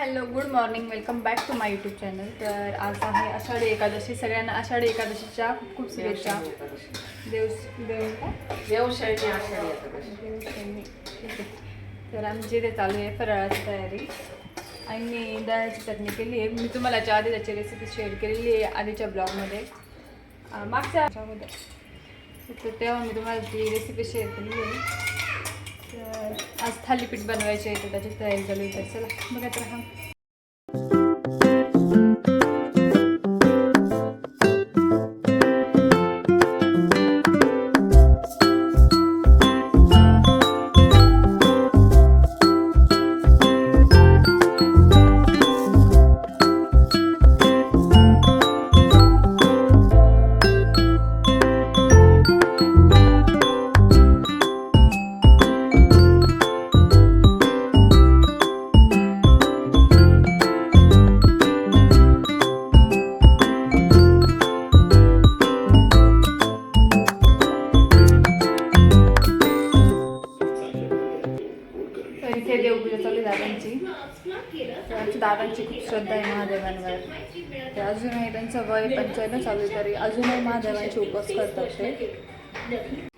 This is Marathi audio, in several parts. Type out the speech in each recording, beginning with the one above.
Hello good morning. Welcome back to my YouTube channel. तर आज आहे आषाढी एकादशी. सगळ्यांना आषाढी एकादशीच्या खूप खूप शुभेच्छा देव देव आषाढी एकादशी. आहे. तर आमची इथे चालू आहे फराळाची तयारी. आणि मी दह्याची चटणी केली आहे. मी तुम्हाला याच्या आधी त्याची रेसिपी शेअर केलेली आहे आधीच्या ब्लॉगमध्ये मागच्या. तर तेव्हा मी तुम्हाला ती रेसिपी शेअर केलेली आहे. तर आज थालीपीठ बनवायचे आहे तर त्याची तयारी चालू आहे. तर चला बघत राहा ते अजूनही त्यांचं वय पंच्याण्णव चालू तरी अजूनही महादेवांचे उपवास करतात ते.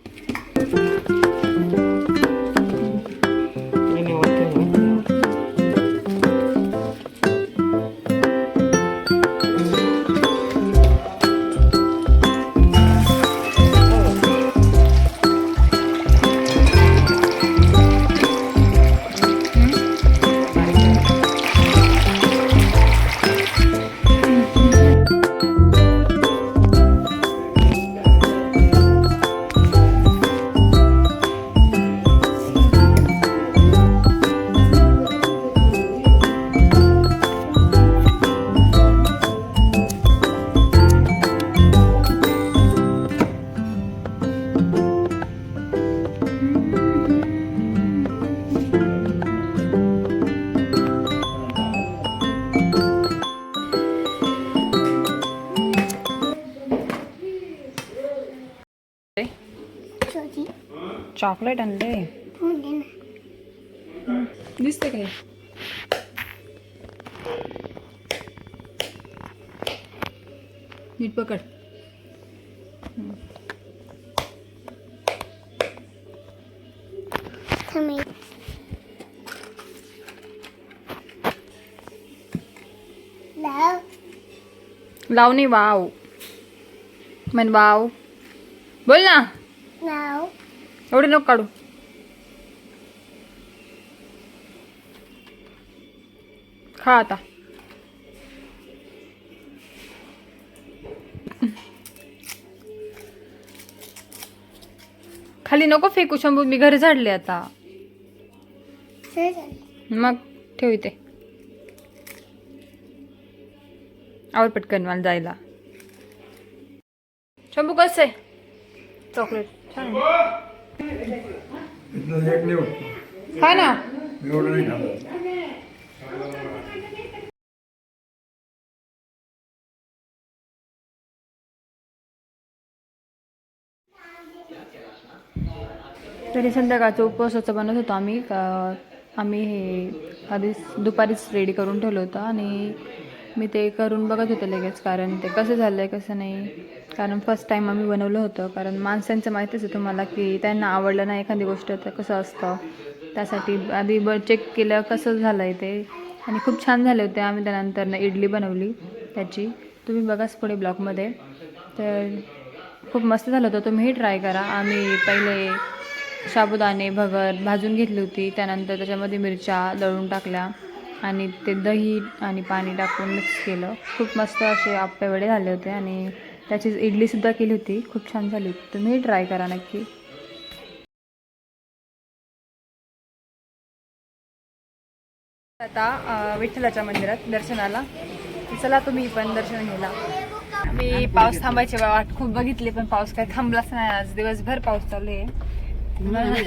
चॉकलेट आणले दिसते काय नीट पकड लावणी वाव म्हण वाव बोल ना. एवढे नको काढू. खा आता. खाली नको फेकू शंभू. मी घरी झाडले आता. मग ठेव इथे आवर पटकन मला जायला. शंभू कसं? आहे चॉकलेट. छान ना. तरी संध्याकाळचं उपवासाचं बनवत होतो आम्ही. का आम्ही हे आधीच दुपारीच रेडी करून ठेवलं होतं आणि मी ते करून बघत होते लगेच कारण ते कसं झालं आहे कसं नाही. कारण फर्स्ट टाईम आम्ही बनवलं होतं. कारण माणसांचं माहितीच आहे तुम्हाला की त्यांना आवडलं नाही एखादी गोष्ट तर कसं असतं. त्यासाठी आधी ब चेक केलं कसं झालं आहे ते. आणि खूप छान झाले होते. आम्ही त्यानंतर इडली बनवली त्याची. तुम्ही बघाच पुढे ब्लॉगमध्ये. तर खूप मस्त झालं होतं. तुम्हीही ट्राय करा. आम्ही पहिले साबुदाणे भगर भाजून घेतली होती. त्यानंतर त्याच्यामध्ये मिरच्या दळून टाकल्या. आणि ते दही आणि पाणी टाकून मिक्स केलं. खूप मस्त असे आप्पे वडे झाले होते आणि त्याची इडलीसुद्धा केली होती. खूप छान झाली होती. तुम्ही ट्राय करा नक्की. आता विठ्ठलाच्या मंदिरात दर्शनाला. चला तुम्ही पण दर्शन घ्यायला. मी पाऊस थांबायची वाट खूप बघितली पण पाऊस काही थांबलाच नाही आज. दिवसभर पाऊस चालू आहे. आम्ही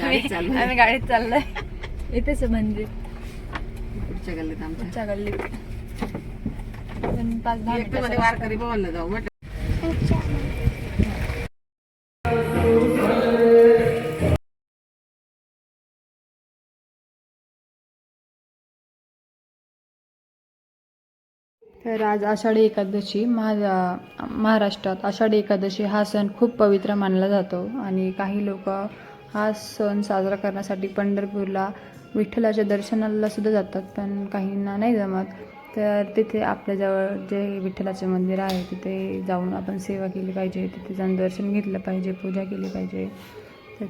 गाडीत चाललोय. आहे मंदिर. पुढच्या गल्लीत आमच्या. गल्लीत. पण पाच दहा वारकरी भवनला जाऊ तर आज आषाढी एकादशी महा महाराष्ट्रात आषाढी एकादशी हा सण खूप पवित्र मानला जातो आणि काही लोक हा सण साजरा करण्यासाठी पंढरपूरला विठ्ठलाच्या दर्शनाला सुद्धा जातात पण काहींना नाही जमत. तर तिथे आपल्याजवळ जे विठ्ठलाचे मंदिर आहे तिथे जाऊन आपण सेवा केली पाहिजे. तिथे जाऊन दर्शन घेतलं पाहिजे पूजा केली पाहिजे. तर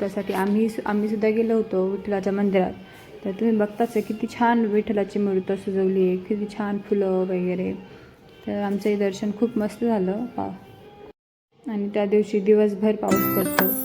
त्यासाठी आम्ही आम्ही सुद्धा गेलो होतो विठ्ठलाच्या मंदिरात. तर तुम्ही बघताच आहे किती छान विठ्ठलाची मूर्त सजवली आहे किती छान फुलं वगैरे. तर आमचंही दर्शन खूप मस्त झालं. पा आणि त्या दिवशी दिवसभर पाऊस पडतो.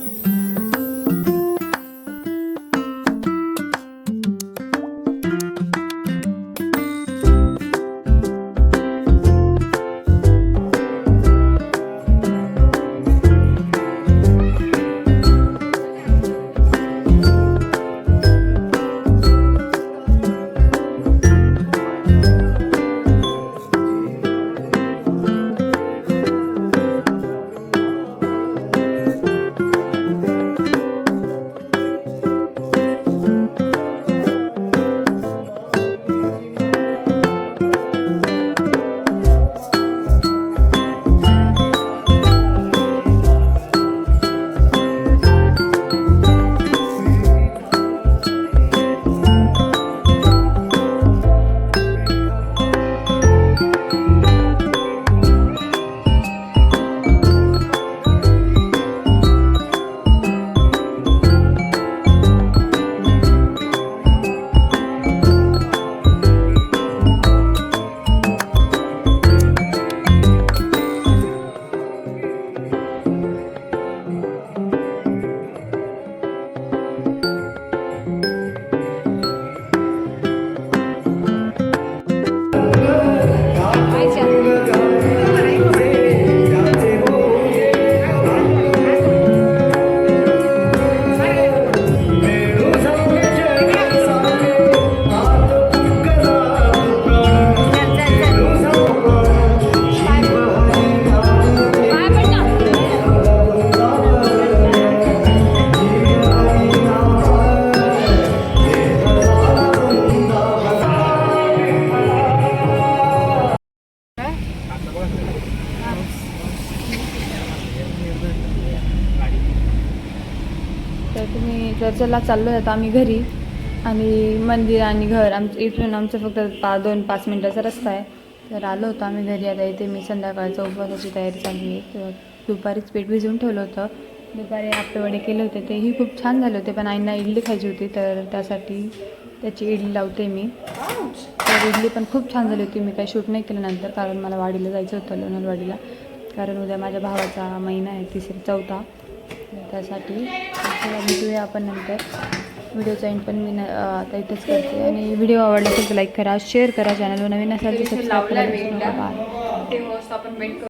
तर तुम्ही चर्चला चाललो आता आम्ही घरी. आणि मंदिर आणि घर आमचं इथून आमचं फक्त पा दोन पाच मिनटाचा रस्ता आहे. तर आलो होतो आम्ही घरी. आता इथे मी संध्याकाळच्या उपवासाची तयारी चालली आहे. तर दुपारीच पीठ भिजवून ठेवलं होतं. दुपारी आपले वडे केले होते. तेही खूप छान झाले होते. पण आईंना इडली खायची होती. तर त्यासाठी त्याची इडली लावते मी. तर इडली पण खूप छान झाली होती. मी काही शूट नाही केलं नंतर. कारण मला वाडीला जायचं होतं लोणारवाडीला कारण उद्या माझ्या भावाचा महिना आहे. तिसरा चौथा त्यासाठी भेटूया आपण नंतर. व्हिडिओचा एंड पण मी न आता इथंच करते. आणि व्हिडिओ आवडला तर लाईक करा शेअर करा चॅनलवर नवीन असाल तर सबस्क्राईब करा.